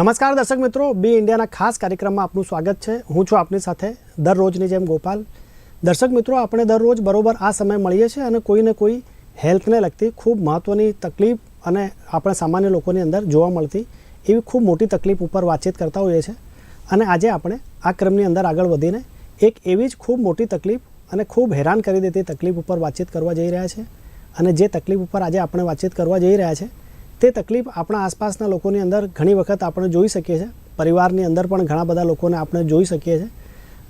નમસ્કાર દર્શક મિત્રો, બી ઇન્ડિયાના ખાસ કાર્યક્રમમાં આપનું સ્વાગત છે. હું છું આપની સાથે દરરોજની જેમ ગોપાલ. દર્શક મિત્રો, આપણે દરરોજ બરોબર આ સમય મળીએ છીએ અને કોઈને કોઈ હેલ્થને લગતી ખૂબ મહત્ત્વની તકલીફ અને આપણે સામાન્ય લોકોની અંદર જોવા મળતી એવી ખૂબ મોટી તકલીફ ઉપર વાતચીત કરતા હોઈએ છીએ. અને આજે આપણે આ ક્રમની અંદર આગળ વધીને એક એવી જ ખૂબ મોટી તકલીફ અને ખૂબ હેરાન કરી દેતી તકલીફ ઉપર વાતચીત કરવા જઈ રહ્યા છે અને જે તકલીફ ઉપર આજે આપણે વાતચીત કરવા જઈ રહ્યા છે તે તકલીફ આપણા આસપાસના લોકોની અંદર ઘણી વખત આપણે જોઈ શકીએ છીએ. પરિવારની અંદર પણ ઘણા બધા લોકોને આપણે જોઈ શકીએ છીએ.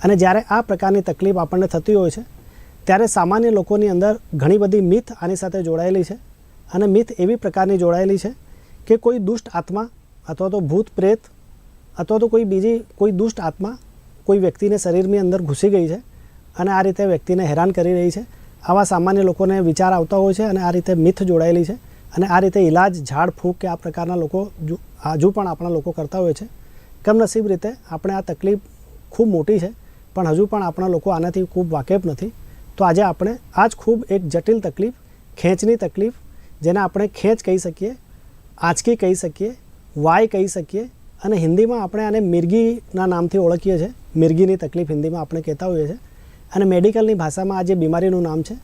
અને જ્યારે આ પ્રકારની તકલીફ આપણને થતી હોય છે, ત્યારે સામાન્ય લોકોની અંદર ઘણી બધી મિથ આની સાથે જોડાયેલી છે. અને મિથ એવી પ્રકારની જોડાયેલી છે કે કોઈ દુષ્ટ આત્મા અથવા તો ભૂત પ્રેત અથવા તો કોઈ બીજી કોઈ દુષ્ટ આત્મા કોઈ વ્યક્તિને શરીરની અંદર ઘૂસી ગઈ છે અને આ રીતે વ્યક્તિને હેરાન કરી રહી છે. આવા સામાન્ય લોકોને વિચાર આવતા હોય છે અને આ રીતે મિથ જોડાયેલી છે. અને આ રીતે ઇલાજ ઝાડ ફૂંક કે આ પ્રકારના લોકો હજુ પણ આપણા લોકો કરતા હોય છે. કમનસીબ રીતે આપણે આ તકલીફ ખૂબ મોટી છે, પણ હજુ પણ આપણા લોકો આનાથી ખૂબ વાકેફ નથી. તો આજે આપણે આ જ ખૂબ એક જટિલ તકલીફ, ખેંચની તકલીફ, જેને આપણે ખેંચ કહી શકીએ, આંચકી કહી શકીએ, વાય કહી શકીએ, અને હિન્દીમાં આપણે આને મિર્ગીના નામથી ઓળખીએ છીએ. મિર્ગીની તકલીફ હિન્દીમાં આપણે કહેતા હોઈએ છીએ. અને મેડિકલની ભાષામાં આ જે બીમારીનું નામ છે,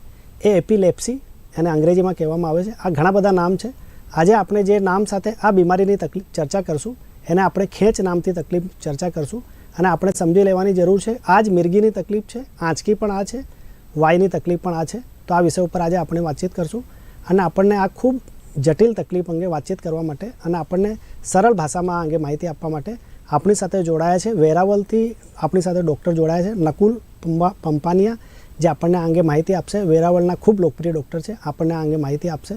એ એપિલેપ્સી એને અંગ્રેજીમાં કહેવામાં આવે છે. આ ઘણા બધા નામ છે. આજે આપણે જે નામ સાથે આ બીમારીની તકલીફ ચર્ચા કરશું, એને આપણે ખેંચ નામથી તકલીફ ચર્ચા કરશું અને આપણે સમજી લેવાની જરૂર છે. આ જ મિર્ગીની તકલીફ છે, આંચકી પણ આ છે, વાયની તકલીફ પણ આ છે. તો આ વિષય ઉપર આજે આપણે વાતચીત કરશું અને આપણને આ ખૂબ જટિલ તકલીફ અંગે વાતચીત કરવા માટે અને આપણને સરળ ભાષામાં આ અંગે માહિતી આપવા માટે આપણી સાથે જોડાયા છે. વેરાવલથી આપણી સાથે ડૉક્ટર જોડાયા છે. નકુલ પંપા પંપાનિયા. જે આપણને આ અંગે માહિતી આપશે. વેરાવળના ખૂબ લોકપ્રિય ડૉક્ટર છે. આપણને આ અંગે માહિતી આપશે.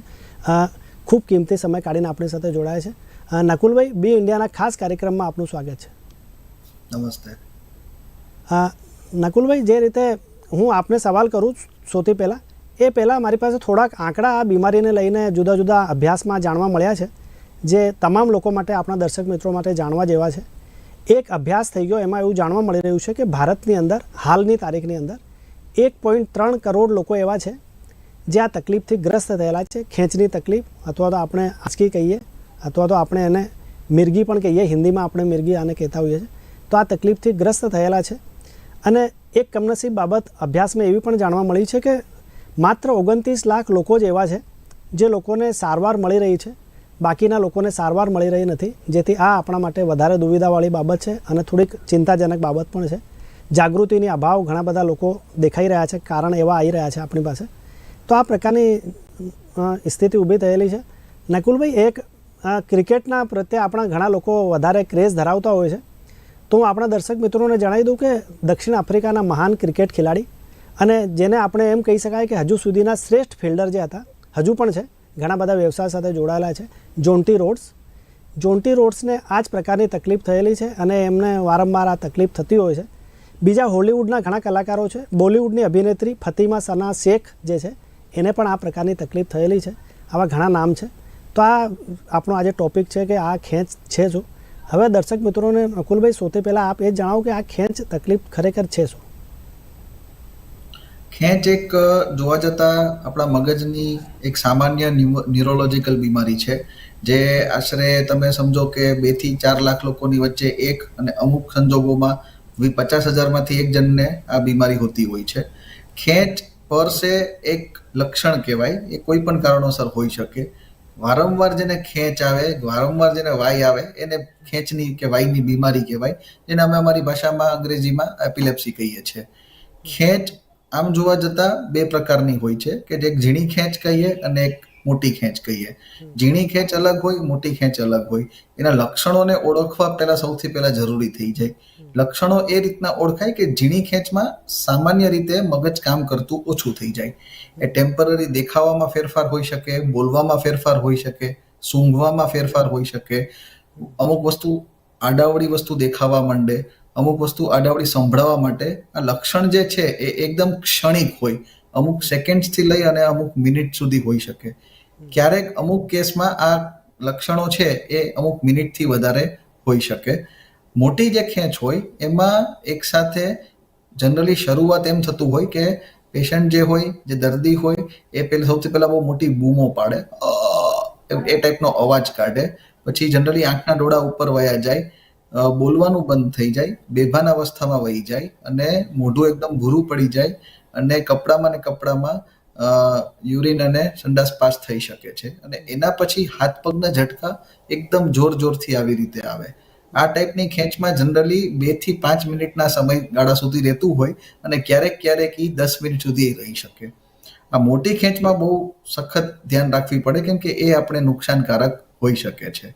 ખૂબ કિંમતી સમય કાઢીને આપણી સાથે જોડાયા છે. નકુલભાઈ બી ઇન્ડિયાના ખાસ કાર્યક્રમમાં આપનું સ્વાગત છે. નમસ્તે. નકુલભાઈ જે રીતે હું આપને સવાલ કરું છું સૌથી પહેલાં એ પહેલાં મારી પાસે થોડાક આંકડા આ બીમારીને લઈને જુદા જુદા અભ્યાસમાં જાણવા મળ્યા છે જે તમામ લોકો માટે આપણા દર્શક મિત્રો માટે જાણવા જેવા છે. એક અભ્યાસ થઈ ગયો એમાં એવું જાણવા મળી રહ્યું છે કે ભારતની અંદર હાલની તારીખની અંદર એક પોઈન્ટ ત્રણ કરોડ લોકો એવા છે, જે આ તકલીફથી ગ્રસ્ત થયેલા છે. ખેંચની તકલીફ, અથવા તો આપણે આંચકી કહીએ, અથવા તો આપણે એને મિર્ગી પણ કહીએ, હિન્દીમાં આપણે મિર્ગી આને કહેતા હોઈએ છીએ. તો આ તકલીફથી ગ્રસ્ત થયેલા છે. અને એક કમનસીબ બાબત અભ્યાસમાં એવી પણ જાણવા મળી છે કે માત્ર ઓગણત્રીસ લાખ લોકો જ એવા છે, જે લોકોને સારવાર મળી રહી છે. બાકીના લોકોને સારવાર મળી રહી નથી. જેથી આ આપણા માટે વધારે દુવિધાવાળી બાબત છે અને થોડીક ચિંતાજનક બાબત પણ છે. જાગૃતિની અભાવ ઘણા બધા લોકો દેખાઈ રહ્યા છે, કારણ એવા આવી રહ્યા છે આપણી પાસે. તો આ પ્રકારની સ્થિતિ ઊભી થયેલી છે. નકુલભાઈ, એક ક્રિકેટના પ્રત્યે આપણા ઘણા લોકો વધારે ક્રેઝ ધરાવતા હોય છે. તો હું આપણા દર્શક મિત્રોને જણાવી દઉં કે દક્ષિણ આફ્રિકાના મહાન ક્રિકેટ ખેલાડી અને જેને આપણે એમ કહી શકાય કે હજુ સુધીના શ્રેષ્ઠ ફિલ્ડર જે હતા, હજુ પણ છે. ઘણા બધા વ્યવસાય સાથે જોડાયેલા છે. જોન્ટી રોડ્સ. જોન્ટી રોડ્સને આ જ પ્રકારની તકલીફ થયેલી છે અને એમને વારંવાર આ તકલીફ થતી હોય છે. બીજા હોલિવૂડના ઘણા કલાકારો છે. બોલિવૂડની અભિનેત્રી ફતિમા સના શેખ જે છે, એને પણ આ પ્રકારની તકલીફ થયેલી છે. આવા ઘણા નામ છે. તો આ આપણો આજે ટોપિક છે કે આ ખેંચ છે શું? હવે દર્શક મિત્રોને નકુલભાઈ સૌથી પહેલાં આપ એ જણાવો કે આ ખેંચ તકલીફ ખરેખર છે શું? ખેંચ એક જોવા જતા આપણા મગજની એક સામાન્ય ન્યુરોલોજીકલ બીમારી છે, જે આશરે તમે સમજો કે બેથી ચાર લાખ લોકોની વચ્ચે એક અને અમુક સંજોગોમાં પચાસ હજારમાંથી એક જણને આ બીમારી હોતી હોય છે. ખેંચ પર સે એક લક્ષણ કહેવાય, એ કોઈ પણ કારણોસર હોઈ શકે. વારંવાર જેને ખેંચ આવે, વારંવાર જેને વાય આવે, એને ખેંચની કે વાયની બીમારી કહેવાય, જેને અમે અમારી ભાષામાં અંગ્રેજીમાં એપિલેપ્સી કહીએ છીએ. ખેંચ આમ જોવા જતા બે પ્રકારની હોય છે, કે જે એક ઝીણી ખેંચ કહીએ અને એક મોટી ખેંચ કહીએ. ઝીણી ખેંચ અલગ હોય મોટી ખેંચ અલગ હોય. એના લક્ષણોને ઓળખવા પહેલા સૌથી પહેલા જરૂરી થઈ જાય. લક્ષણો એ રીતના ઓળખાય કે ઝીણી ખેંચમાં સામાન્ય રીતે મગજ કામ કરતું ઓછું થઈ જાય. એ ટેમ્પરરી દેખાવામાં ફેરફાર હોઈ શકે બોલવામાં ફેરફાર હોઈ શકે સૂંઘવામાં ફેરફાર હોઈ શકે. અમુક વસ્તુ આડાવડી વસ્તુ દેખાવા માંડે અમુક વસ્તુ આડાવડી સંભળાવવા માટે. આ લક્ષણ જે છે એ એકદમ ક્ષણિક હોય. અમુક સેકન્ડ્સથી લઈ અને અમુક મિનિટ સુધી હોઈ શકે. ક્યારેક અમુક કેસમાં આ લક્ષણો છે એ અમુક મિનિટથી વધારે હોઈ શકે. મોટી જે ખેંચ હોય, એમાં એક સાથે જનરલી શરૂઆત એમ થતું હોય કે પેશન્ટ જે હોય, જે દર્દી હોય, એ પહેલા સૌથી પહેલાં બહુ મોટી બૂમો પાડે. એ ટાઈપનો અવાજ કાઢે. પછી જનરલી આંખના ડોળા ઉપર વયા જાય. બોલવાનું બંધ થઈ જાય. બેભાન અવસ્થામાં વહી જાય અને મોઢું એકદમ ભૂરું પડી જાય. અને કપડામાં ને કપડામાં યુરિન અને સંડાસ પાસ થઈ શકે છે. અને એના પછી હાથ પગના ઝટકા એકદમ જોર જોરથી આવી રીતે આવે. આ ટાઈપની ખેંચમાં જનરલી બેથી પાંચ મિનિટના સમયગાળા સુધી રહેતું હોય અને ક્યારેક ક્યારેક એ દસ મિનિટ સુધી રહી શકે. આ મોટી ખેંચમાં બહુ સખત ધ્યાન રાખવી પડે કેમ કે એ આપણે નુકસાનકારક હોઈ શકે છે.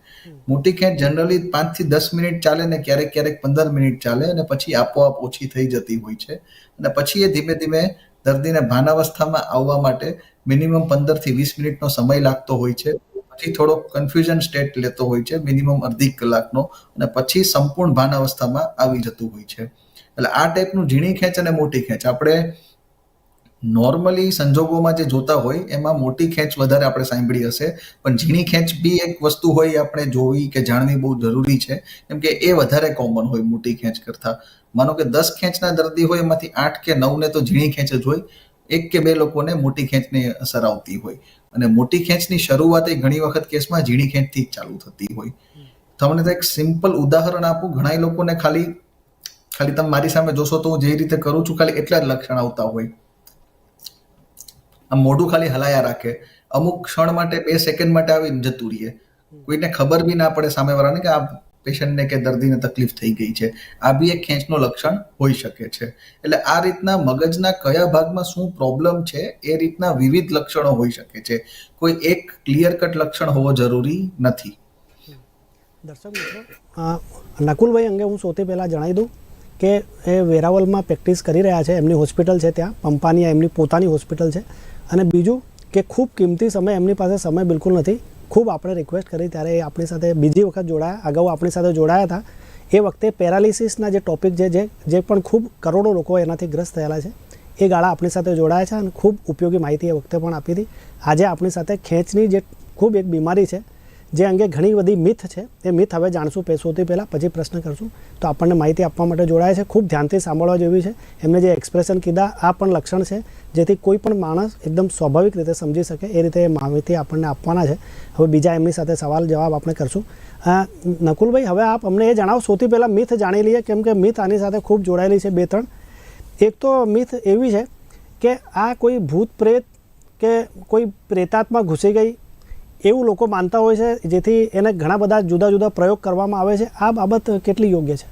મોટી ખેંચ જનરલી પાંચથી દસ મિનિટ ચાલે ને ક્યારેક ક્યારેક પંદર મિનિટ ચાલે અને પછી આપોઆપ ઓછી થઈ જતી હોય છે. અને પછી એ ધીમે ધીમે દર્દીને ભાનાવસ્થામાં આવવા માટે મિનિમમ પંદરથી વીસ મિનિટનો સમય લાગતો હોય છે. પછી થોડો કન્ફ્યુઝન સ્ટેટ લેતો હોય છે મિનિમમ અડધી કલાકનો અને પછી સંપૂર્ણ ભાનાવસ્થામાં આવી જતું હોય છે. એટલે આ ટાઈપનું ઝીણી ખેંચ અને મોટી ખેંચ. આપણે નોર્મલી સંજોગોમાં જે જોતા હોય, એમાં મોટી ખેંચ વધારે આપણે સાંભળી હશે. પણ ઝીણી ખેંચ બી એક વસ્તુ હોય આપણે જોવી કે જાણવી બહુ જરૂરી છે. કેમ કે એ વધારે કોમન હોય મોટી ખેંચ કરતા. માનો કે દસ ખેંચના દર્દી હોય, એમાંથી આઠ કે નવને તો ઝીણી ખેંચ જ હોય. એક કે બે લોકોને મોટી ખેંચની અસર આવતી હોય. અને મોટી ખેંચની શરૂઆત એ ઘણી વખત કેસમાં ઝીણી ખેંચથી જ ચાલુ થતી હોય. તમને તો એક સિમ્પલ ઉદાહરણ આપું. ઘણા લોકોને ખાલી ખાલી તમે મારી સામે જોશો તો હું જે રીતે કરું છું, ખાલી એટલા જ લક્ષણ આવતા હોય. આમ મોઢું ખાલી હલાયા રાખે. અમુક ક્ષણ માટે બે સેકન્ડ માટે આવી જતું રહીએ. કોઈને ખબર બી ના પડે સામેવાળાને કે આ પેશન્ટને કે દર્દીને તકલીફ થઈ ગઈ છે. આ બી એક ખેંચનું લક્ષણ હોઈ શકે છે. એટલે આ રીતના મગજના કયા ભાગમાં શું પ્રોબ્લેમ છે એ રીતના વિવિધ લક્ષણો હોઈ શકે છે. કોઈ એક ક્લિયર કટ લક્ષણ હોવો જરૂરી નથી. દર્શક મિત્રો નકુલભાઈ અંગે હું સૌથી પહેલાં જણાવી દઉં કે એ વેરાવલમાં પ્રેક્ટિસ કરી રહ્યા છે. એમની હોસ્પિટલ છે ત્યાં. પંપાની એમની પોતાની હોસ્પિટલ છે. અને બીજું કે ખૂબ કિંમતી સમય એમની પાસે સમય બિલકુલ નથી. ખૂબ આપણે રિક્વેસ્ટ કરી ત્યારે એ આપણી સાથે બીજી વખત જોડાયા. અગાઉ આપણી સાથે જોડાયા હતા. એ વખતે પેરાલિસિસના જે ટોપિક છે જે પણ ખૂબ કરોડો લોકો એનાથી ગ્રસ્ત થયેલા છે, એ ગાળા આપણી સાથે જોડાયા છે અને ખૂબ ઉપયોગી માહિતી એ વખતે પણ આપી હતી. આજે આપણી સાથે ખેંચની જે ખૂબ એક બીમારી છે જે અંગે ઘણી બધી મિથ છે. એ મિથ હવે જાણશું પેશોથી પહેલાં, પછી પ્રશ્ન કરશું. તો આપણને માહિતી આપવા માટે જોડાય છે. ખૂબ ધ્યાનથી સાંભળવા જેવી છે. એમને જે એક્સપ્રેશન કીધા, આ પણ લક્ષણ છે. જેથી કોઈ પણ માણસ એકદમ સ્વાભાવિક રીતે સમજી શકે એ રીતે માહિતી આપણને આપવાના છે. હવે બીજા એમની સાથે સવાલ જવાબ આપણે કરશું. નકુલભાઈ, હવે આપ અમને એ જણાવો, સૌથી પહેલાં મિથ જાણી લઈએ, કેમ કે મિથ આની સાથે ખૂબ જોડાયેલી છે બે, ત્રણ. એક તો મિથ એવી છે કે આ કોઈ ભૂત પ્રેત કે કોઈ પ્રેતાત્મા ઘૂસી ગઈ એવું લોકો માનતા હોય છે જેથી એને ઘણા બધા જુદા જુદા પ્રયોગ કરવામાં આવે છે. આ બાબત કેટલી યોગ્ય છે?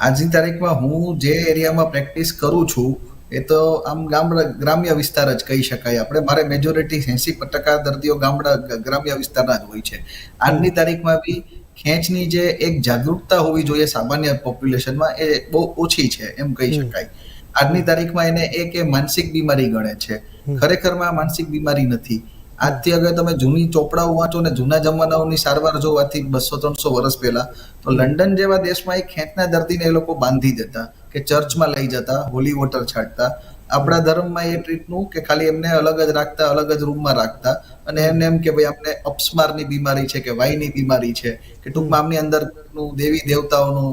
આજની તારીખમાં હું જે એરિયામાં પ્રેક્ટિસ કરું છું એ તો આમ ગામડા ગ્રામ્ય વિસ્તાર જ કહી શકાય. આપણે મારે મેજોરિટી એંસી ટકા દર્દીઓ ગામડા ગ્રામ્ય વિસ્તારના જ હોય છે. આજની તારીખમાં બી ખેંચની જે એક જાગૃતતા હોવી જોઈએ સામાન્ય પોપ્યુલેશનમાં એ બહુ ઓછી છે એમ કહી શકાય. આજની તારીખમાં એને એક એ માનસિક બીમારી ગણે છે. ખરેખરમાં માનસિક બીમારી નથી. આજથી અગર તમે જૂની ચોપડાઓ વાંચો ને જૂના જમાનાઓની સારવાર જો આથી બસો ત્રણસો વર્ષ પહેલા, તો લંડન જેવા દેશમાં એક ખેંચના દર્દીને એ લોકો બાંધી દેતા કે ચર્ચમાં લઈ જતા, હોલી વોટર છાંટતા. આપણા ધર્મમાં એ ટ્રીટનું કે ખાલી એમને અલગ જ રાખતા, અલગ જ રૂમમાં રાખતા. અને એમને એમ કે ભાઈ આપણે અપસ્મારની બીમારી છે કે વાયની બીમારી છે કે ટૂંકમાં આમની અંદરનું દેવી દેવતાઓનું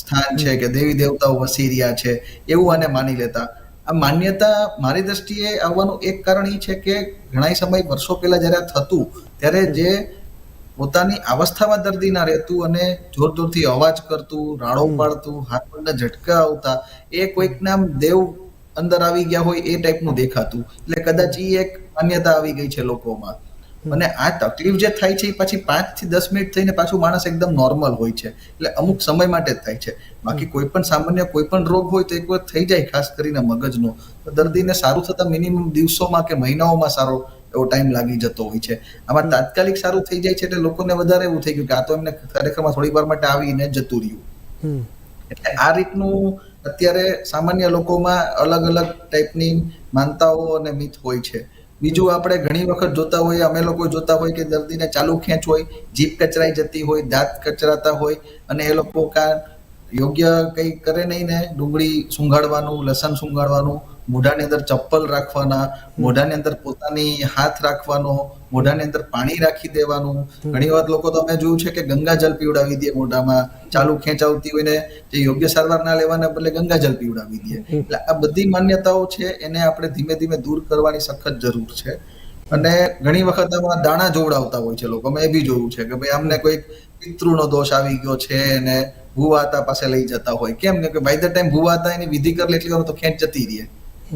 સ્થાન છે કે દેવી દેવતાઓ વસી રહ્યા છે, એવું આને માની લેતા. આ માન્યતા મારી દ્રષ્ટિએ આવવાનું એક કારણ એ છે કે ઘણા સમય વર્ષો પહેલા જ્યારે આ થતું ત્યારે જે પોતાની અવસ્થામાં દર્દી ના રહેતું અને જોર જોરથી અવાજ કરતું રાડો પાડતું હાથ પગના ઝટકા આવતા એ કોઈકના નામ દેવ અંદર આવી ગયા હોય એ ટાઈપનું દેખાતું. એટલે કદાચ એ એક માન્યતા આવી ગઈ છે લોકોમાં. અને આ તકલીફ જે થાય છે એ પછી પાંચથી દસ મિનિટ થઈને પાછું માણસ એકદમ નોર્મલ હોય છે. એટલે અમુક સમય માટે જ થાય છે. બાકી કોઈ પણ સામાન્ય કોઈ પણ રોગ હોય તો એક વાર થઈ જાય ખાસ કરીને મગજનો. તો દર્દીને સારું થતા મિનિમમ દિવસોમાં કે મહિનાઓમાં સારો એવો ટાઈમ લાગી જતો હોય છે. આમાં તાત્કાલિક સારું થઈ જાય છે એટલે લોકોને વધારે એવું થઈ ગયું કે આ તો એમને ખરેખરમાં થોડી વાર માટે આવીને જતું રહ્યું. એટલે આ રીતનું અત્યારે સામાન્ય લોકોમાં અલગ અલગ ટાઈપની માનતાઓ અને મિથ હોય છે. બીજું આપણે ઘણી વખત જોતા હોઈએ, અમે લોકો જોતા હોય કે દર્દીને ચાલુ ખેંચ હોય, જીભ કચરાઈ જતી હોય, દાંત કચરાતા હોય અને એ લોકો કા યોગ્ય કંઈ કરે નહીં ને ડુંગળી સૂંઘાડવાનું, લસણ સૂંઘાડવાનું મોઢાની અંદર ચપ્પલ રાખવાના મોઢાની અંદર પોતાની હાથ રાખવાનો મોઢાની અંદર પાણી રાખી દેવાનું. ઘણી વાર લોકો તો અમે જોયું છે કે ગંગાજલ પીવડાવી દે મોઢામાં ચાલુ ખેંચાવતી હોય ને જે યોગ્ય સારવાર ના લેવાના બદલે ગંગાજલ પીવડાવી દે. એટલે આ બધી માન્યતાઓ છે એને આપણે ધીમે ધીમે દૂર કરવાની સખત જરૂર છે. અને ઘણી વખત આમાં દાણા જોવડાવતા હોય છે લોકો. મેં એ બી જોયું છે કે ભાઈ અમને કોઈ પિતૃનો દોષ આવી ગયો છે અને ભૂવાતા પાસે લઈ જતા હોય. કેમ કે બાય ધ ટાઈમ ભૂવાતા એની વિધિ કરી એટલે તો ખેંચ જતી રહે.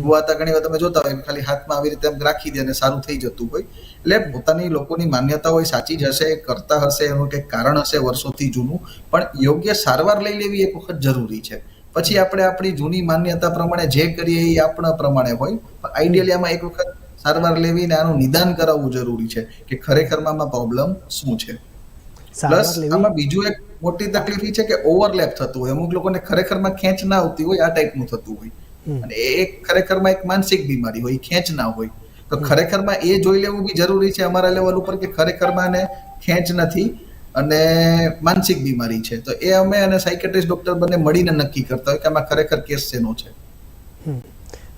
ભુવાતા ઘણી વાર તમે જોતા હોય ખાલી હાથમાં આવી રીતે એમ રાખી દે અને સારું થઈ જતું હોય. એટલે પોતાની લોકોની માન્યતા હોય સાચી જ હશે કરતા હશે એનું કંઈક કારણ હશે વર્ષોથી જૂનું પણ યોગ્ય સારવાર લઈ લેવી એક વખત જરૂરી છે. પછી આપણે આપણી જૂની માન્યતા પ્રમાણે જે કરીએ એ આપણા પ્રમાણે હોય પણ આઈડિયલી આમાં એક વખત સારવાર લેવી ને આનું નિદાન કરાવવું જરૂરી છે કે ખરેખરમાં આમાં પ્રોબ્લેમ શું છે. પ્લસ આમાં બીજું એક મોટી તકલીફ એ છે કે ઓવરલેપ થતું હોય. અમુક લોકોને ખરેખરમાં ખેંચ ના આવતી હોય આ ટાઈપનું થતું હોય. અને એ ખરેખરમાં એક માનસિક બીમારી હોય ખેંચ ના હોય. તો ખરેખરમાં એ જોઈ લેવું બી જરૂરી છે અમારા લેવલ ઉપર કે ખરેખરમાં એને ખેંચ નથી અને માનસિક બીમારી છે. તો એ અમે અને સાયકેટ્રિસ્ટ ડોક્ટર બંને મળીને નક્કી કરતા હોય કે આમાં ખરેખર કેસ શેનો છે.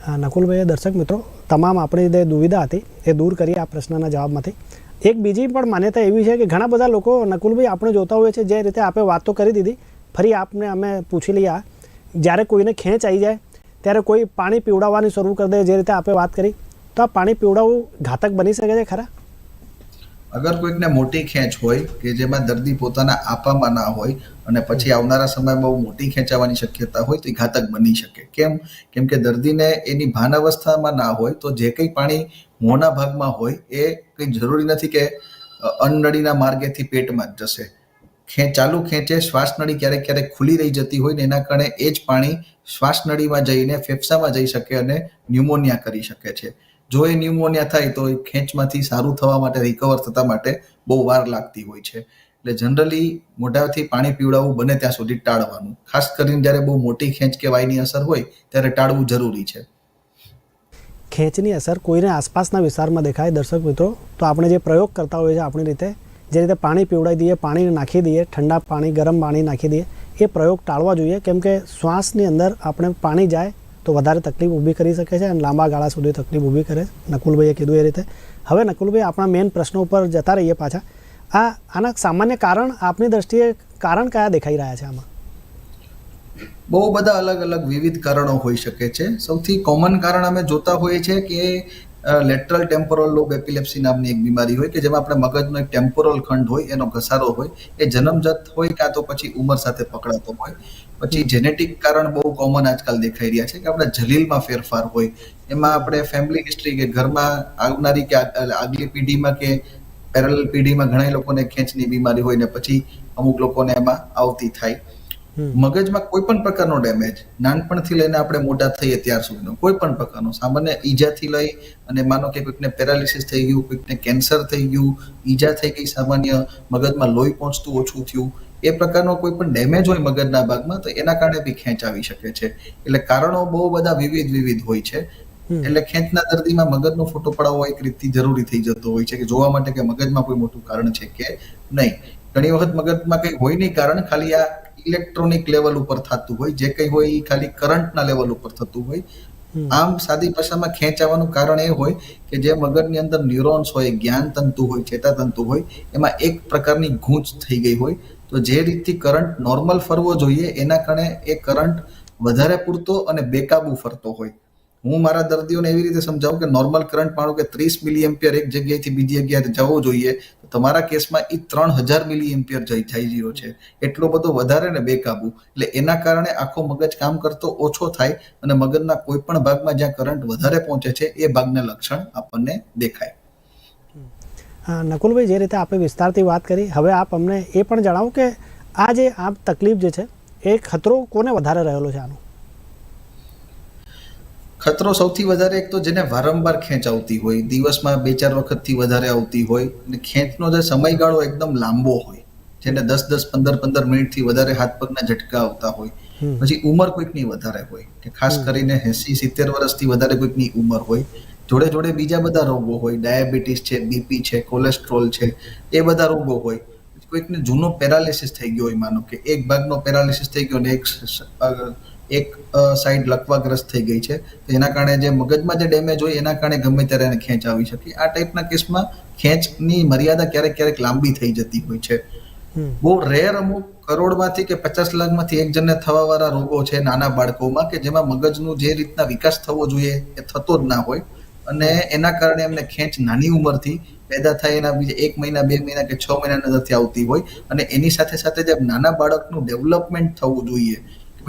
હા, નકુલભાઈ દર્શક મિત્રો તમામ આપણી જે દુવિધા હતી એ દૂર કરી આ પ્રશ્નના જવાબમાંથી. એક બીજી પણ માન્યતા એવી છે કે ઘણા બધા લોકો નકુલભાઈ આપણે જોતા હોઈએ છીએ જે રીતે આપણે વાતો કરી દીધી ફરી આપને અમે પૂછી લઈએ જ્યારે કોઈને ખેંચ આવી જાય ત્યારે કોઈ પાણી પીવડાવવાની શરૂ કરી દે જે રીતે આપણે વાત કરી તો આ પાણી પીવડાવવું ઘાતક બની શકે છે ખરા? અગર કોઈકને મોટી ખેંચ હોય કે જેમાં દર્દી પોતાના આપામાં ના હોય અને પછી આવનારા સમયમાં બહુ મોટી ખેંચાવાની શક્યતા હોય તો એ ઘાતક બની શકે. કેમ? કેમ કે દર્દીને એની ભાન અવસ્થામાં ના હોય તો જે કંઈ પાણી મોંના ભાગમાં હોય એ કંઈ જરૂરી નથી કે અ, માર્ગેથી પેટમાં જ જશે. ચાલુ ખેંચે શ્વાસનળી ક્યારેક ક્યારેક ખુલી રહી જતી હોય ને એના કારણે એ જ પાણી શ્વાસનળીમાં જઈને ફેફસામાં જઈ શકે અને ન્યુમોનિયા કરી શકે છે. જો એ ન્યુમોનિયા થાય તો એ ખેંચમાંથી સારું થવા માટે રિકવર થતા માટે બહુ વાર લાગતી હોય છે. એટલે જનરલી મોઢાથી પાણી પીવડાવવું બને ત્યાં સુધી ટાળવાનું. ખાસ કરીને જ્યારે બહુ મોટી ખેંચ કે વાયની અસર હોય, ત્યારે ટાળવું જરૂરી છે. ખેંચની અસર કોઈને આસપાસના વિસ્તારમાં દેખાય, દર્શક મિત્રો, તો આપણે જે પ્રયોગ કરતા હોઈએ છીએ, આપણી રીતે જે રીતે પાણી પીવડાવી દઈએ, પાણી નાખી દઈએ, ઠંડા પાણી, ગરમ પાણી નાખી દઈએ, એ પ્રયોગ ટાળવા જોઈએ. કેમ કે શ્વાસની અંદર આપણે પાણી જાય તો વધારે તકલીફ ઊભી કરી શકે છે અને લાંબા ગાળા સુધી તકલીફ ઊભી કરે નકુલભાઈએ કીધું એ રીતે. હવે નકુલભાઈ આપણા મેઇન પ્રશ્નો ઉપર જતા રહીએ પાછા. આ, આના સામાન્ય કારણ આપની દ્રષ્ટિએ કારણ કયા દેખાઈ રહ્યા છે આમાં? બહુ બધા અલગ અલગ વિવિધ કારણો હોઈ શકે છે. સૌથી કોમન કારણ અમે જોતા હોઈએ છીએ કે લેટરલ ટેમ્પોરલ લોબ એપિલેપ્સી નામની એક બીમારી હોય કે જેમાં આપણે મગજનો એક ટેમ્પોરલ ખંડ હોય, એનો ઘસારો હોય, એ જન્મજાત હોય કાં તો પછી ઉંમર સાથે પકડાતો હોય પછી જેનેટિક કારણ બહુ કોમન આજકાલ દેખાઈ રહ્યા છે કે આપણા જલીલમાં ફેરફાર હોય એમાં આપણે ફેમિલી હિસ્ટ્રી કે ઘરમાં આવનારી કે આગલી પેઢીમાં કે પેરેલલ પેઢીમાં ઘણા લોકોને ખેંચની બીમારી હોય ને પછી અમુક લોકોને એમાં આવતી થાય. મગજમાં કોઈ પણ પ્રકારનો ડેમેજ નાનપણથી લઈને આપણે મોટા થઈએ ત્યાર સુધીનો કોઈ પણ પ્રકારનો. સામાન્ય ઈજાથી લઈ અને માનો કે કોઈકને પેરાલિસિસ થઈ ગયું કોઈકને કેન્સર થઈ ગયું ઈજા થઈ ગઈ સામાન્ય મગજમાં લોહી પહોંચતું ઓછું થયું એ પ્રકારનો કોઈ પણ ડેમેજ હોય મગજના ભાગમાં તો એના કારણે બી ખેંચ આવી શકે છે. એટલે કારણો બહુ બધા વિવિધ વિવિધ હોય છે. એટલે ખેંચના દર્દીમાં મગજનો ફોટો પડાવવો એક રીતથી જરૂરી થઈ જતો હોય છે કે જોવા માટે કે મગજમાં કોઈ મોટું કારણ છે કે નહીં. ઘણી વખત મગજમાં કંઈ હોય નહીં કારણ ખાલી આ ઇલેક્ટ્રોનિક લેવલ ઉપર થતું હોય જે કંઈ હોય એ ખાલી કરંટના લેવલ ઉપર થતું હોય. આમ સાદી ભાષામાં ખેંચાવાનું કારણ એ હોય કે જે મગજની અંદર ન્યુરોન્સ હોય જ્ઞાન તંતુ હોય ચેતાતંતુ હોય એમાં એક પ્રકારની ગૂંચ થઈ ગઈ હોય. તો જે રીતથી કરંટ નોર્મલ ફરવો જોઈએ એના કારણે એ કરંટ વધારે પૂરતો અને બેકાબુ ફરતો હોય. હું મારા દર્દીઓને એવી રીતે સમજાવું કે નોર્મલ કરંટ માનો કે ત્રીસ મિલી એમ્પિયર એક જગ્યાએથી બીજી જગ્યાએ જવો જોઈએ તમારા કેસમાં એ ત્રણ હજાર મિલી એમ્પિયર જઈ જઈ રહ્યો છે. એટલો બધો વધારે ને બેકાબુ. એટલે એના કારણે આખો મગજ કામ કરતો ઓછો થાય અને મગજના કોઈ પણ ભાગમાં જ્યાં કરંટ વધારે પહોંચે છે, એ ભાગના લક્ષણ આપણને દેખાય. નકુલભાઈ, જે રીતે આપણે વિસ્તારથી વાત કરી, હવે આપ અમને એ પણ જણાવો કે આ જે આ તકલીફ જે છે, એ ખતરો કોને વધારે રહેલો છે આનો? ખતરો સૌથી વધારે એક તો જેને વારંવાર ખેંચ આવતી હોય દિવસમાં બે ચાર વખતથી વધારે આવતી હોય અને ખેંચનો જે સમયગાળો એકદમ લાંબો હોય જેને દસ દસ પંદર પંદર મિનિટથી વધારે હાથ પગના ઝટકા આવતા હોય પછી ઉંમર કોઈકની વધારે હોય કે ખાસ કરીને એસી સિત્તેર વર્ષથી વધારે કોઈકની ઉંમર હોય જોડે જોડે બીજા બધા રોગો હોય ડાયાબિટીસ છે બીપી છે કોલેસ્ટ્રોલ છે એ બધા રોગો હોય કોઈકને જૂનો પેરાલિસિસ થઈ ગયો હોય માનો કે એક ભાગનો પેરાલિસિસ થઈ ગયો ને એક એક સાઈડ લકવાગ્રસ્ત થઈ ગઈ છે. તો એના કારણે જે મગજમાં જે ડેમેજ હોય એના કારણે ગમે ત્યારે એને ખેંચ આવી શકે. આ ટાઈપના કેસમાં ખેંચની મર્યાદા ક્યારેક ક્યારેક લાંબી થઈ જતી હોય છે. બહુ રેર અમુક કરોડમાંથી કે પચાસ લાખમાંથી એક જણને થવા વાળા રોગો છે નાના બાળકોમાં કે જેમાં મગજનું જે રીતના વિકાસ થવો જોઈએ એ થતો જ ના હોય. અને એના કારણે એમને ખેંચ નાની ઉંમરથી પેદા થાય એના બીજા એક મહિના બે મહિના કે છ મહિના નજરથી આવતી હોય. અને એની સાથે સાથે જે નાના બાળકનું ડેવલપમેન્ટ થવું જોઈએ.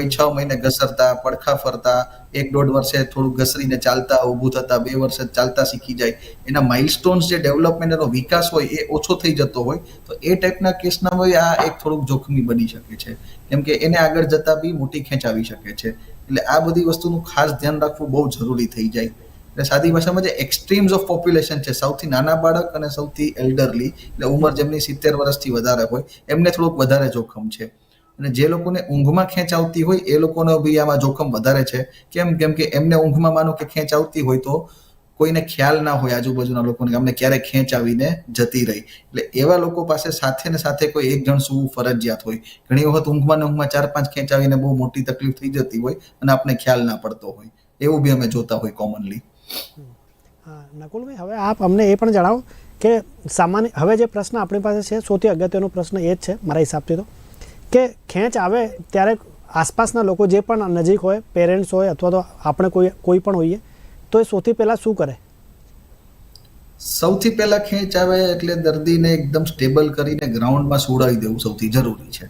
ભાઈ છ મહિને ઘસરતા, પડખા ફરતા, એક દોઢ વર્ષે થોડું ઘસરીને ચાલતા, ઊભું થતા, બે વર્ષે ચાલતા શીખી જાય. એના માઇલસ્ટોન્સ જે ડેવલપમેન્ટ એનો વિકાસ હોય એ ઓછો થઈ જતો હોય, તો એ ટાઈપના કેસના હોય આ એક થોડુંક જોખમી બની શકે છે. કેમ કે એને આગળ જતા બી મોટી ખેંચ આવી શકે છે. એટલે આ બધી વસ્તુનું ખાસ ધ્યાન રાખવું બહુ જરૂરી થઈ જાય. એટલે સાદી ભાષામાં જે એક્સ્ટ્રીમ્સ ઓફ પોપ્યુલેશન છે, સૌથી નાના બાળક અને સૌથી એલ્ડરલી એટલે ઉંમર જેમની સિત્તેર વર્ષથી વધારે હોય, એમને થોડુંક વધારે જોખમ છે. અને જે લોકોને ઊંઘમાં ખેંચ આવતી હોય, એ લોકોનો બી આમાં જોખમ વધારે છે. કેમ કેમ કે એમને ઊંઘમાં માનો કે ખેંચ આવતી હોય તો કોઈને ખ્યાલ ના હોય આજુબાજુના લોકોને અમને ક્યારે ખેંચ આવીને જતી રહી. એટલે એવા લોકો પાસે સાથે ને સાથે કોઈ એક જણ સૂવું ફરજિયાત હોય. ઘણી વખત ઊંઘમાં ને ઊંઘમાં ચાર પાંચ ખેંચ આવીને બહુ મોટી તકલીફ થઈ જતી હોય અને આપને ખ્યાલ ના પડતો હોય. એવું બી અમે જોતા હોય કોમનલી નકુલભાઈ, હવે આપ અમને એ પણ જણાવો કે સામાન્ય હવે જે પ્રશ્ન આપણી પાસે છે, સૌથી અગત્યનો પ્રશ્ન એ જ છે, મારા હિસાબથી તો. કે ખેંચ આવે ત્યારે આસપાસના લોકો જે પણ નજીક હોય પેરેન્ટ્સ હોય અથવા તો આપણે કોઈ કોઈ પણ હોઈએ તો એ સૌથી પહેલાં શું કરે? સૌથી પહેલા ખેંચ આવે એટલે દર્દીને એકદમ સ્ટેબલ કરીને ગ્રાઉન્ડમાં સુડાવી દેવું સૌથી જરૂરી છે.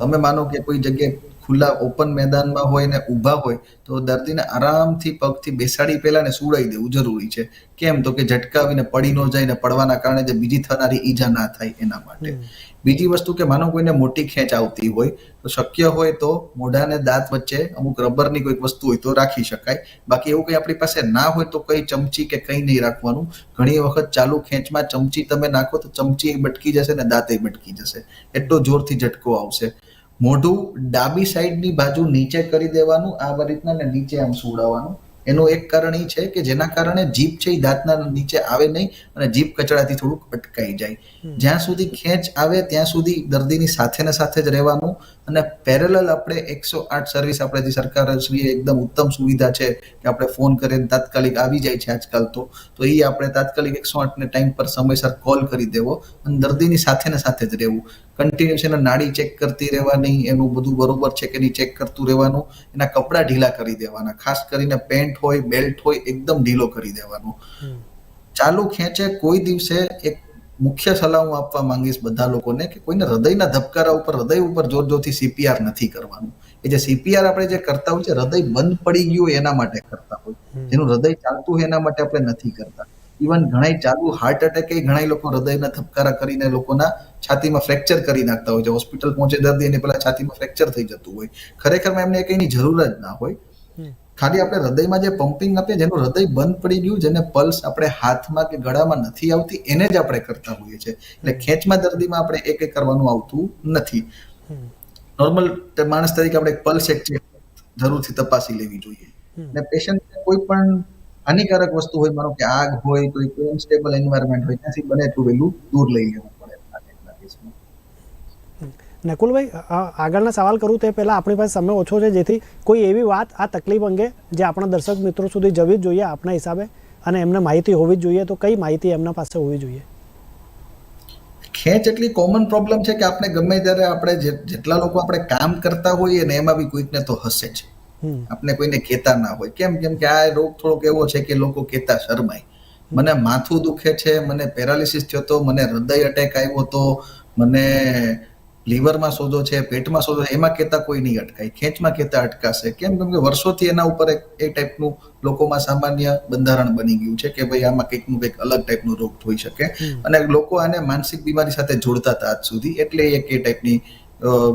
તમે માનો કે કોઈ જગ્યાએ ખુલ્લા ઓપન મેદાનમાં હોય ને ઊભા હોય તો દર્દીને આરામથી પગથી બેસાડી પહેલા ને સુડાઈ દેવું જરૂરી છે. કેમ? તો કે ઝટકાવીને પડી ન જાય ને પડવાના કારણે જે બીજી થનારી ઈજા ના થાય એના માટે. બીજી વસ્તુ કે માનો કોઈને મોટી ખેંચ આવતી હોય, તો શક્ય હોય તો મોઢા અને દાંત વચ્ચે અમુક રબરની કોઈક વસ્તુ હોય તો રાખી શકાય. બાકી એવું કંઈ આપણી પાસે ના હોય તો કઈ ચમચી કે કંઈ નહીં રાખવાનું. ઘણી વખત ચાલુ ખેંચમાં ચમચી તમે નાખો તો ચમચી બટકી જશે ને દાંતે બટકી જશે. એટલો જોરથી ઝટકો આવશે. મોઢું ડાબી સાઈડની બાજુ નીચે કરી દેવાનું, આ રીતના ને નીચે આમ સુવડાવવાનું. એનું એક કારણ એ છે કે જેના કારણે જીભ છે એ દાંતના નીચે આવે નહીં અને જીભ કચડાથી થોડુંક અટકાઈ જાય. જ્યાં સુધી ખેંચ આવે ત્યાં સુધી દર્દીની સાથે ને સાથે જ રહેવાનું અને પેરેલલ આપણે એકસો આઠ સર્વિસ આપણે જે સરકાર શ્રી એકદમ ઉત્તમ સુવિધા છે કે આપણે ફોન કરીને તાત્કાલિક આવી જાય છે આજકાલ તો તો એ આપણે તાત્કાલિક એકસો આઠને ટાઈમ પર સમયસર કોલ કરી દેવો અને દર્દીની સાથે ને સાથે જ રહેવું. કન્ટિન્યુઅસ એના નાડી ચેક કરતી રહેવાની એનું બધું બરોબર છે કે નહીં ચેક કરતું રહેવાનું એના કપડાં ઢીલા કરી દેવાના. ખાસ કરીને પેન્ટ હોય બેલ્ટ હોય એકદમ ઢીલો કરી દેવાનો. ચાલુ ખેંચે કોઈ દિવસે એક મુખ્ય સલાહ હું આપવા માંગીશ બધા લોકોને કે કોઈને હૃદયના ધબકારા ઉપર હૃદય ઉપર જોર જોરથી સીપીઆર નથી કરવાનું. એ જે સીપીઆર આપણે જે કરતા હોય છે હૃદય બંધ પડી ગયું હોય એના માટે કરતા હોય. જેનું હૃદય ચાલતું હોય એના માટે આપણે નથી કરતા. ઇવન ઘણા ચાલુ હાર્ટ એટેક ઘણા લોકો હૃદયના ધબકારા કરીને લોકોના છાતીમાં ફ્રેક્ચર કરી નાખતા હોય છે. હોસ્પિટલ પહોંચે દર્દી એને પેલા છાતીમાં ફ્રેક્ચર થઈ જતું હોય. ખરેખરમાં એમને કંઈની જરૂર જ ના હોય. ખાલી આપણે હૃદયમાં જે પમ્પિંગ આપીએ જેનું હૃદય બંધ પડી ગયું જેને પલ્સ આપણે હાથમાં કે ગળામાં નથી આવતી એને જ આપણે કરતા હોઈએ છીએ. એટલે ખેંચમાં દર્દીમાં આપણે એક એક કરવાનું આવતું નથી. નોર્મલ માણસ તરીકે આપણે પલ્સ એક જરૂરથી તપાસી લેવી જોઈએ. અને પેશન્ટ કોઈ પણ હાનિકારક વસ્તુ હોય માનો કે આગ હોય કોઈ અનસ્ટેબલ એન્વાયરમેન્ટ હોય ત્યાંથી બને એટલું વહેલું દૂર લઈ લેવું પડે નકુલભાઈ આગળના સવાલ કરું તે પહેલાં આપણી પાસે સમય ઓછો છે જેથી કોઈ એવી વાત આ તકલીફ અંગે જે આપણા દર્શક મિત્રો સુધી જવી જ જોઈએ આપણા હિસાબે અને એમને માહિતી હોવી જ જોઈએ તો કઈ માહિતી એમના પાસે હોવી જોઈએ? ખેંચ એટલી કોમન પ્રોબ્લેમ છે કે આપણે ગમે ત્યારે આપણે જેટલા લોકો આપણે કામ કરતા હોઈએ ને એમાં બી કોઈકને તો હશે જ. આપણે કોઈને કહેતા ના હોય. કેમ? કેમ કે આ રોગ થોડોક એવો છે કે લોકો કહેતા શરમાય. મને માથું દુખે છે મને પેરાલિસિસ થયો તો મને હૃદય અટેક આવ્યો તો મને લીવરમાં સોજો છે પેટમાં સોજો છે એમાં કહેતા કોઈ નહીં અટકાય. ખેંચમાં કહેતા અટકાશે. કેમ? કેમ કે વર્ષોથી એના ઉપર એક એ ટાઈપનું લોકોમાં સામાન્ય બંધારણ બની ગયું છે કે ભાઈ આમાં કંઈકનું કંઈક અલગ ટાઈપનું રોગ થઈ શકે. અને લોકો આને માનસિક બીમારી સાથે જોડતા હતા આજ સુધી. એટલે એક એ ટાઈપની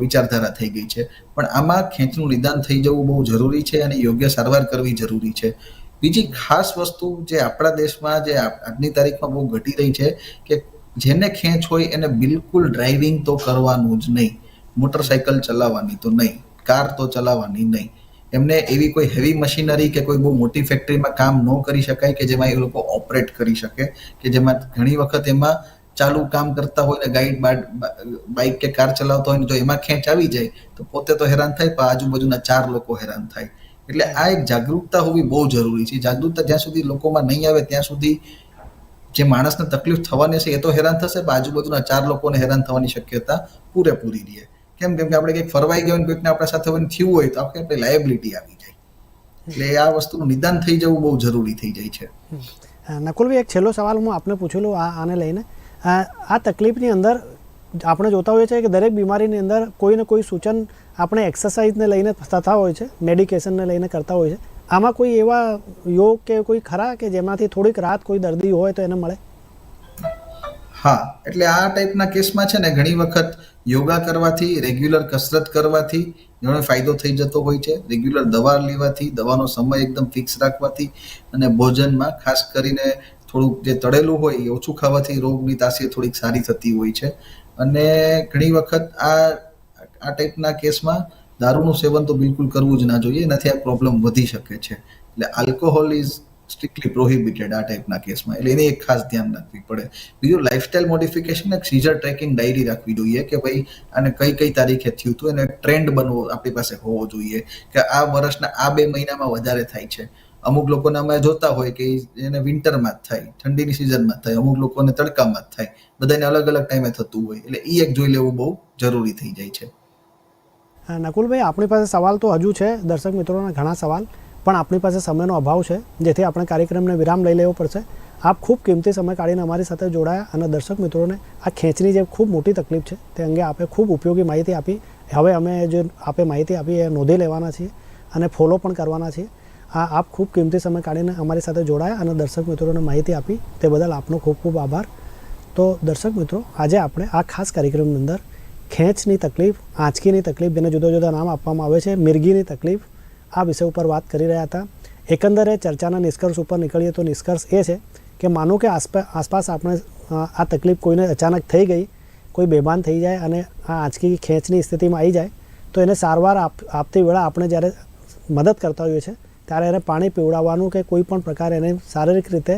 વિચારધારા થઈ ગઈ છે. પણ આમાં ખેંચનું નિદાન થઈ જવું બહુ જરૂરી છે અને યોગ્ય સારવાર કરવી જરૂરી છે. બીજી ખાસ વસ્તુ જે આપણા દેશમાં જે આજની તારીખમાં બહુ ઘટી રહી છે કે જેને ખેંચ હોય એને બિલકુલ ડ્રાઇવિંગ તો કરવાનું જ નહીં. મોટરસાયકલ ચલાવવાની તો નહીં. કાર તો ચલાવવાની નહીં. એમને એવી કોઈ હેવી મશીનરી કે કોઈ બહુ મોટી ફેક્ટરીમાં કામ ન કરી શકાય કે જેમાં એ લોકો ઓપરેટ કરી શકે, કે જેમાં ઘણી વખત એમાં ચાલુ કામ કરતા હોય ને ગાઈડ બાઇક કે કાર ચલાવતા હોય ને જો એમાં ખેંચ આવી જાય, તો પોતે તો હેરાન થાય, પણ આજુબાજુના ચાર લોકો હેરાન થાય. એટલે આ એક જાગૃતતા હોવી બહુ જરૂરી છે. જાગૃતતા જ્યાં સુધી લોકોમાં નહીં આવે, ત્યાં સુધી જે માણસને તકલીફ થવાની છે, એ તો હેરાન થશે, પણ આજુબાજુના ચાર લોકોને હેરાન થવાની શક્યતા પૂરેપૂરી રહે. કેમ કેમ કે આપણે કંઈક ફરવાઈ ગયા હોય કોઈકને આપણા સાથે થયું હોય, તો આપણે લાયબિલિટી આવી જાય. એટલે આ વસ્તુનું નિદાન થઈ જવું બહુ જરૂરી થઈ જાય છે. નકુલભાઈ, એક છેલ્લો સવાલ હું આપને પૂછેલું આને લઈને. આ તકલીફની અંદર આપણે જોતા હોઈએ છીએ કે દરેક બીમારીની અંદર કોઈને કોઈ સૂચન આપણે એક્સરસાઇઝને લઈને થતા હોય છે, મેડિકેશનને લઈને કરતા હોય છે. આમાં કોઈ એવા યોગ કે કોઈ ખરા કે જેમાંથી થોડીક રાહત કોઈ દર્દી હોય તો એને મળે? હા, એટલે આ ટાઈપના કેસમાં છે ને ઘણી વખત યોગા કરવાથી, રેગ્યુલર કસરત કરવાથી ઘણો ફાયદો થઈ જતો હોય છે. રેગ્યુલર દવા લેવાથી, દવાનો સમય એકદમ ફિક્સ રાખવાથી અને ભોજનમાં ખાસ કરીને થોડુંક જે તળેલું હોય એ ઓછું ખાવાથી રોગની તાસીર થોડીક સારી થતી હોય છે. અને ઘણી વખત આ આ ટાઈપના કેસમાં દારૂનું સેવન તો બિલકુલ કરવું જ ના જોઈએ, એનાથી આ પ્રોબ્લેમ વધી શકે છે. એટલે આલ્કોહોલ ઇઝ સ્ટ્રિક્ટલી પ્રોહિબિટેડ આ ટાઈપના કેસમાં. એટલે એને એક ખાસ ધ્યાન રાખવી પડે. બીજું લાઇફસ્ટાઇલ મોડિફિકેશન એક સીઝર ટ્રેકિંગ ડાયરી રાખવી જોઈએ કે ભાઈ આને કઈ કઈ તારીખે થયું હતું, એને ટ્રેન્ડ બનવો આપણી પાસે હોવો જોઈએ. કે આ વર્ષના, આ બે મહિનામાં વધારે થાય છે. અમુક લોકોને અમે જોતા હોય કે એને વિન્ટરમાં જ થાય, ઠંડીની સિઝનમાં જ થાય, અમુક લોકોને તડકામાં જ થાય. બધાને અલગ અલગ ટાઈમે થતું હોય, એટલે એ એક જોઈ લેવું બહુ જરૂરી થઈ જાય છે. નકુલભાઈ, આપણી પાસે સવાલ તો હજુ છે, દર્શક મિત્રોના ઘણા સવાલ, પણ આપણી પાસે સમયનો અભાવ છે, જેથી આપણે કાર્યક્રમને વિરામ લઈ લેવો પડશે. આપ ખૂબ કિંમતી સમય કાઢીને અમારી સાથે જોડાયા અને દર્શક મિત્રોને આ ખેંચની જે ખૂબ મોટી તકલીફ છે, તે અંગે આપે ખૂબ ઉપયોગી માહિતી આપી. હવે અમે જે આપે માહિતી આપી, એ નોંધી લેવાના છીએ અને ફોલો પણ કરવાના છીએ. આ આપ ખૂબ કિંમતી સમય કાઢીને અમારી સાથે જોડાયા અને દર્શક મિત્રોને માહિતી આપી. તે બદલ આપનો ખૂબ ખૂબ આભાર. તો દર્શક મિત્રો, આજે આપણે આ ખાસ કાર્યક્રમની અંદર ખેંચની તકલીફ, આંચકીની તકલીફ, જેને જુદા જુદા નામ આપવામાં આવે છે, મિરગીની તકલીફ, આ વિષય ઉપર વાત કરી રહ્યા હતા. એકંદરે ચર્ચાના નિષ્કર્ષ ઉપર નીકળીએ તો નિષ્કર્ષ એ છે કે માનો કે આસપા, આસપાસ આપણે આ તકલીફ કોઈને અચાનક થઈ ગઈ, કોઈ બેભાન થઈ જાય અને આ આંચકી ખેંચની સ્થિતિમાં આવી જાય, તો એને સારવાર આપ, આપતી વેળા આપણે જ્યારે મદદ કરતા હોઈએ છીએ ત્યારે એને પાણી પીવડાવવાનું કે કોઈ પણ પ્રકારે એને શારીરિક રીતે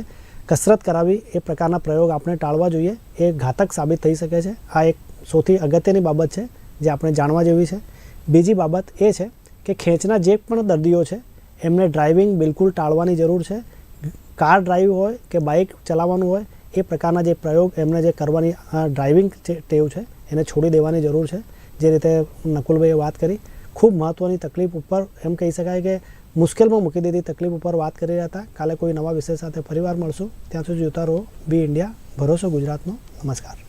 કસરત કરાવી એ પ્રકારના પ્રયોગ આપણે ટાળવા જોઈએ. એ ઘાતક સાબિત થઈ શકે છે. આ એક સૌથી અગત્યની બાબત છે જે આપણે જાણવા જેવી છે. બીજી બાબત એ છે કે ખેંચના જે પણ દર્દીઓ છે, એમને ડ્રાઇવિંગ બિલકુલ ટાળવાની જરૂર છે. કાર ડ્રાઈવ હોય કે બાઇક ચલાવવાનું હોય, એ પ્રકારના જે પ્રયોગ એમને જે કરવાની ડ્રાઇવિંગ ટેવ છે, એને છોડી દેવાની જરૂર છે. જે રીતે નકુલભાઈએ વાત કરી, ખૂબ મહત્ત્વની તકલીફ ઉપર એમ કહી શકાય કે મુશ્કેલમાં મૂકી દીધી તકલીફ ઉપર વાત કરી રહ્યા હતા. કાલે કોઈ નવા વિષય સાથે ફરીવાર મળશું. ત્યાં સુધી જોતા રહો. બી ઇન્ડિયા. ભરોસો ગુજરાતનો. નમસ્કાર.